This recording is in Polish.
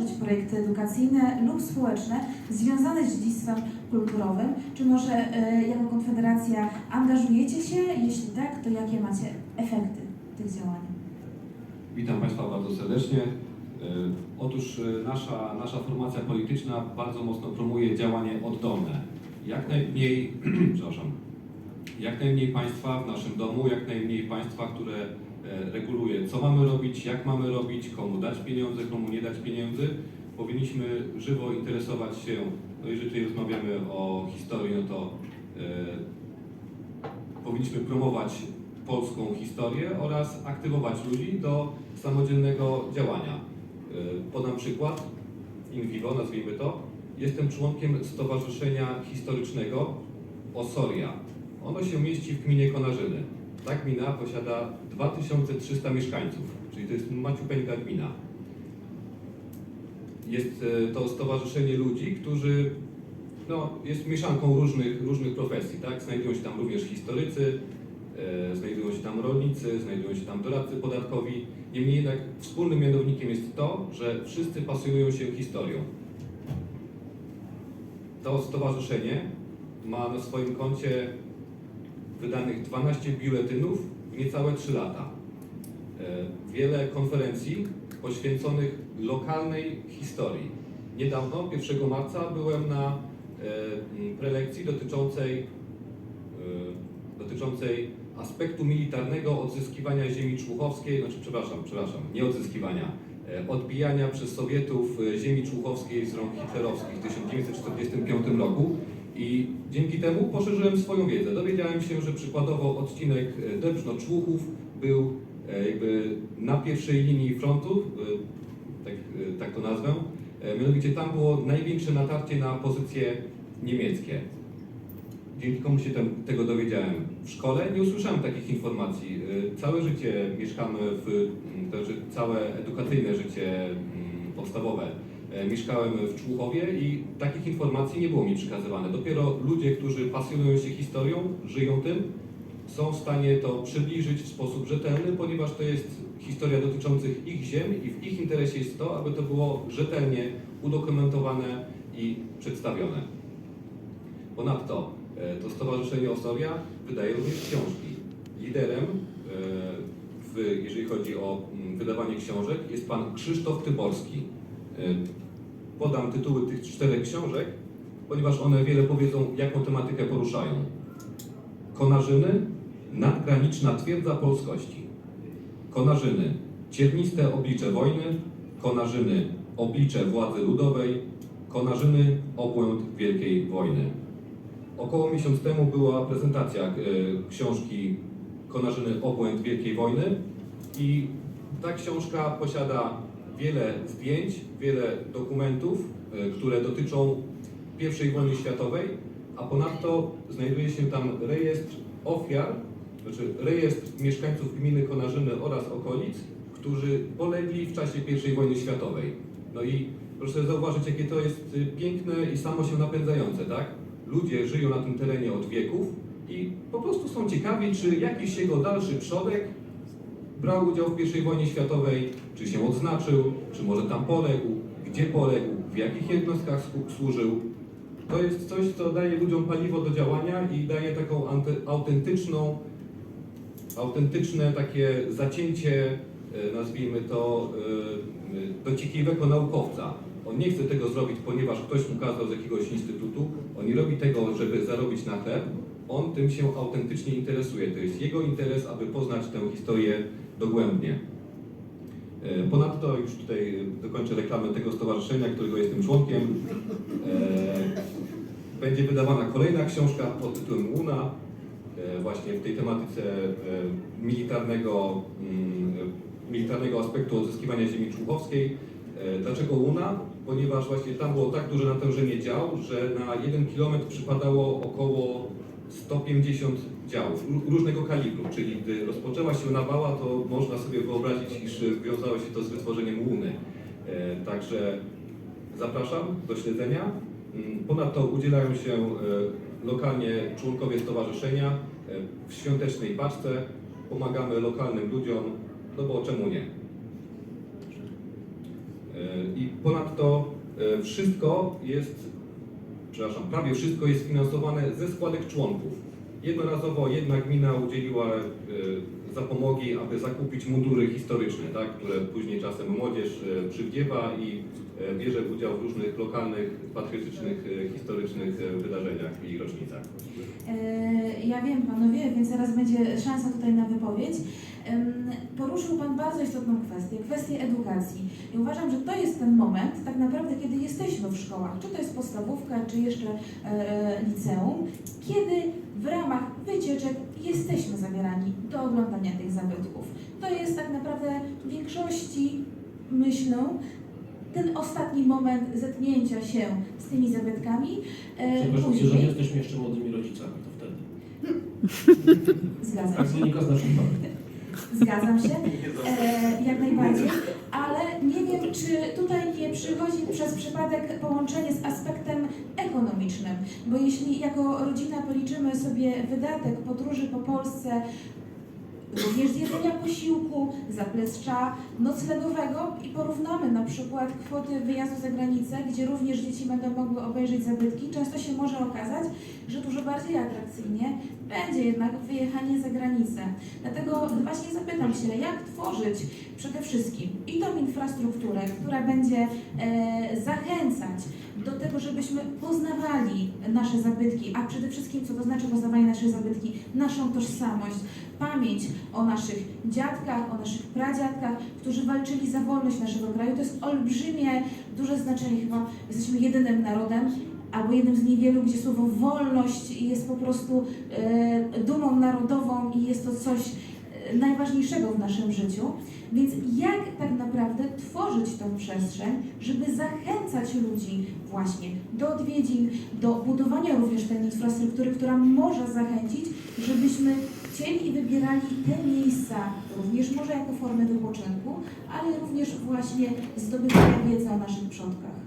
tworzyć projekty edukacyjne lub społeczne związane z dziedzictwem kulturowym? Czy może e, jako Konfederacja angażujecie się? Jeśli tak, to jakie macie efekty tych działań? Witam Państwa bardzo serdecznie. E, Otóż e, nasza, nasza formacja polityczna bardzo mocno promuje działanie oddolne. Jak najmniej, przepraszam, jak najmniej państwa w naszym domu, jak najmniej państwa, które reguluje, co mamy robić, jak mamy robić, komu dać pieniądze, komu nie dać pieniędzy. Powinniśmy żywo interesować się, no jeżeli tutaj rozmawiamy o historii, no to e, powinniśmy promować polską historię oraz aktywować ludzi do samodzielnego działania. E, Podam przykład, in vivo nazwijmy to. Jestem członkiem Stowarzyszenia Historycznego Osoria. Ono się mieści w gminie Konarzyny. Ta gmina posiada 2300 mieszkańców, czyli to jest maciupeńka gmina. Jest e, to stowarzyszenie ludzi, którzy no, jest mieszanką różnych, różnych profesji, tak? Znajdują się tam również historycy, e, znajdują się tam rolnicy, znajdują się tam doradcy podatkowi. Niemniej jednak wspólnym mianownikiem jest to, że wszyscy pasjonują się historią. To stowarzyszenie ma na swoim koncie wydanych 12 biuletynów w niecałe 3 lata. E, Wiele konferencji poświęconych lokalnej historii. Niedawno, 1 marca, byłem na e, prelekcji dotyczącej, e, dotyczącej aspektu militarnego odzyskiwania ziemi człuchowskiej, znaczy przepraszam, przepraszam, nie odzyskiwania, odbijania przez Sowietów ziemi człuchowskiej z rąk hitlerowskich w 1945 roku i dzięki temu poszerzyłem swoją wiedzę. Dowiedziałem się, że przykładowo odcinek e, Dębrzno-Człuchów był e, jakby na pierwszej linii frontu, e, tak, tak to nazwę. Mianowicie tam było największe natarcie na pozycje niemieckie. Dzięki komu się tego dowiedziałem? W szkole nie usłyszałem takich informacji. Całe życie mieszkamy w, to znaczy całe edukacyjne życie podstawowe mieszkałem w Człuchowie i takich informacji nie było mi przekazywane. Dopiero ludzie, którzy pasjonują się historią, żyją tym, są w stanie to przybliżyć w sposób rzetelny, ponieważ to jest historia dotyczących ich ziem i w ich interesie jest to, aby to było rzetelnie udokumentowane i przedstawione. Ponadto e, to Stowarzyszenie Osoria wydaje również książki. Liderem, e, w, jeżeli chodzi o mm, wydawanie książek, jest pan Krzysztof Tyborski. E, Podam tytuły tych czterech książek, ponieważ one wiele powiedzą, jaką tematykę poruszają. Konarzyny, nadgraniczna twierdza polskości. Konarzyny, cierniste oblicze wojny. Konarzyny, oblicze władzy ludowej. Konarzyny, obłęd Wielkiej Wojny. Około miesiąc temu była prezentacja e, książki Konarzyny, obłęd Wielkiej Wojny i ta książka posiada wiele zdjęć, wiele dokumentów, e, które dotyczą I wojny światowej, a ponadto znajduje się tam rejestr ofiar, znaczy rejestr mieszkańców gminy Konarzyny oraz okolic, którzy polegli w czasie I wojny światowej. No i proszę zauważyć, jakie to jest y, piękne i samo się napędzające, tak? Ludzie żyją na tym terenie od wieków i po prostu są ciekawi, czy jakiś jego dalszy przodek brał udział w I wojnie światowej, czy się odznaczył, czy może tam poległ, gdzie poległ, w jakich jednostkach słu- służył. To jest coś, co daje ludziom paliwo do działania i daje taką autentyczną, autentyczne takie zacięcie, e, nazwijmy to, e, dociekliwego naukowca. On nie chce tego zrobić, ponieważ ktoś mu kazał z jakiegoś instytutu. On nie robi tego, żeby zarobić na chleb. On tym się autentycznie interesuje. To jest jego interes, aby poznać tę historię dogłębnie. E, Ponadto już tutaj dokończę reklamę tego stowarzyszenia, którego jestem członkiem. E, Będzie wydawana kolejna książka pod tytułem Łuna, e, właśnie w tej tematyce militarnego, mm, militarnego aspektu odzyskiwania ziemi człuchowskiej. Dlaczego Łuna? Ponieważ właśnie tam było tak duże natężenie dział, że na jeden kilometr przypadało około 150 działów ró- różnego kalibru, czyli gdy rozpoczęła się nawała, to można sobie wyobrazić, iż wiązało się to z wytworzeniem łuny. E, Także zapraszam do śledzenia. Mm, Ponadto udzielają się e, lokalnie członkowie stowarzyszenia e, w świątecznej paczce. Pomagamy lokalnym ludziom, no bo czemu nie? I ponadto wszystko jest, przepraszam, prawie wszystko jest finansowane ze składek członków. Jednorazowo jedna gmina udzieliła e, zapomogi, aby zakupić mundury historyczne, tak, które później czasem młodzież e, przywdziewa i e, bierze udział w różnych lokalnych, patriotycznych, historycznych wydarzeniach i rocznicach. Ja wiem, panowie, więc zaraz będzie szansa tutaj na wypowiedź. Poruszył Pan bardzo istotną kwestię, kwestię edukacji. I uważam, że to jest ten moment, tak naprawdę, kiedy jesteśmy w szkołach, czy to jest podstawówka, czy jeszcze liceum, kiedy w ramach wycieczek jesteśmy zabierani do oglądania tych zabytków. To jest tak naprawdę w większości, myślę, ten ostatni moment zetknięcia się z tymi zabytkami. E, Przepraszam, później- jeżeli jesteśmy jeszcze młodymi rodzicami, to wtedy. Zgadzam Tak się. wynika z naszych badań. Zgadzam się, e, jak najbardziej, ale nie wiem, czy tutaj nie przychodzi przez przypadek połączenie z aspektem ekonomicznym, bo jeśli jako rodzina policzymy sobie wydatek podróży po Polsce, również jedzenia posiłku, zaplecza noclegowego i porównamy na przykład kwoty wyjazdu za granicę, gdzie również dzieci będą mogły obejrzeć zabytki, często się może okazać, że dużo bardziej atrakcyjnie będzie jednak wyjechanie za granicę. Dlatego właśnie zapytam się, jak tworzyć przede wszystkim i tą infrastrukturę, która będzie e, zachęcać do tego, żebyśmy poznawali nasze zabytki, a przede wszystkim, co to znaczy poznawanie naszych zabytki, naszą tożsamość, pamięć o naszych dziadkach, o naszych pradziadkach, którzy walczyli za wolność naszego kraju. To jest olbrzymie, duże znaczenie chyba. Jesteśmy jedynym narodem, albo jednym z niewielu, gdzie słowo wolność jest po prostu e, dumą narodową i jest to coś e, najważniejszego w naszym życiu. Więc jak tak naprawdę tworzyć tą przestrzeń, żeby zachęcać ludzi właśnie do odwiedzin, do budowania również tej infrastruktury, która może zachęcić, żebyśmy chcieli i wybierali te miejsca, również może jako formę wypoczynku, ale również właśnie zdobywania wiedzy o naszych przodkach.